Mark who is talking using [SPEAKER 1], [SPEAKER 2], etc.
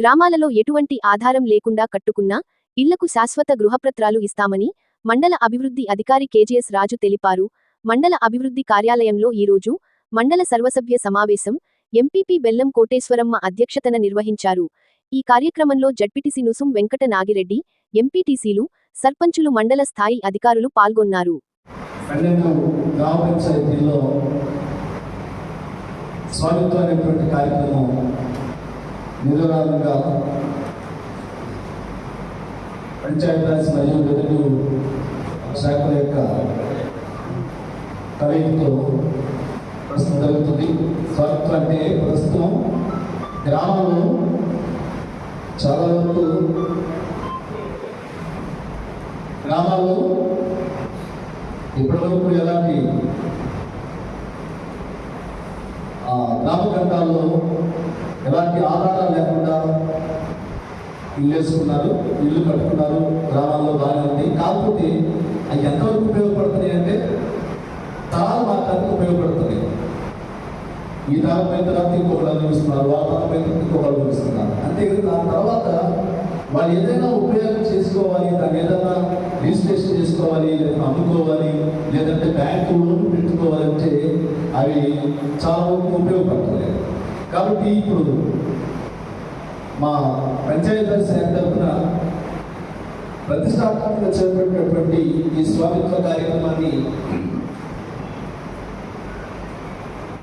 [SPEAKER 1] గ్రామాలలో ఎటువంటి ఆధారం లేకుండా కట్టుకున్న ఇళ్ళకు శాశ్వత గృహపత్రాలు ఇస్తామని మండల అభివృద్ధి అధికారి కేజీఎస్ రాజు తెలిపారు. మండల అభివృద్ధి కార్యాలయంలో ఈరోజు మండల సర్వసభ్య సమావేశం ఎంపీపీ బెల్లం కోటేశ్వరమ్మ అధ్యక్షతన నిర్వహించారు. ఈ కార్యక్రమంలో జడ్పీటీసీ నుసుం వెంకట నాగిరెడ్డి ఎంపీటీసీలు సర్పంచులు మండల స్థాయి అధికారులు పాల్గొన్నారు.
[SPEAKER 2] అనేటువంటి కార్యక్రమం నిర్వహణగా పంచాయతీరాజ్ మరియు రెవెన్యూ శాఖల యొక్క కలయికతో ప్రస్తుతం జరుగుతుంది. స్వామిత్వ అంటే ప్రస్తుతం గ్రామంలో చాలా వరకు గ్రామాల్లో ఇప్పటివరకు ఎలాంటి ఆ, గ్రామ గ్రంథాల్లో ఎలాంటి ఆధారాలు లేకుండా ఇల్లు వేసుకున్నారు ఇల్లు కట్టుకున్నారు గ్రామాల్లో బాగానే ఉంది. కాకపోతే అవి ఎంతవరకు ఉపయోగపడుతున్నాయి అంటే తరాలు మాత్రానికి ఉపయోగపడుతుంది ఈ తరం అయిన తర్వాత ఇంకొకరు అనుభవిస్తున్నారు ఆ తరం అయిన ఇంకొకరు అనుభవిస్తున్నారు అంతే దాని తర్వాత వాళ్ళు ఏదైనా ఉపయోగం చేసుకోవాలి దాన్ని ఏదైనా రిజిస్ట్రేషన్ చేసుకోవాలి లేదా అమ్ముకోవాలి లేదంటే బ్యాంకు లోన్ పెట్టుకోవాలంటే అవి చాలా వరకు ఉపయోగపడుతున్నాయి. కాబట్టి ఇప్పుడు మా పంచాయతీరాజ్ శాఖ తరఫున ప్రతిష్టాత్మకంగా చేపట్టినటువంటి ఈ స్వామిత్వ కార్యక్రమాన్ని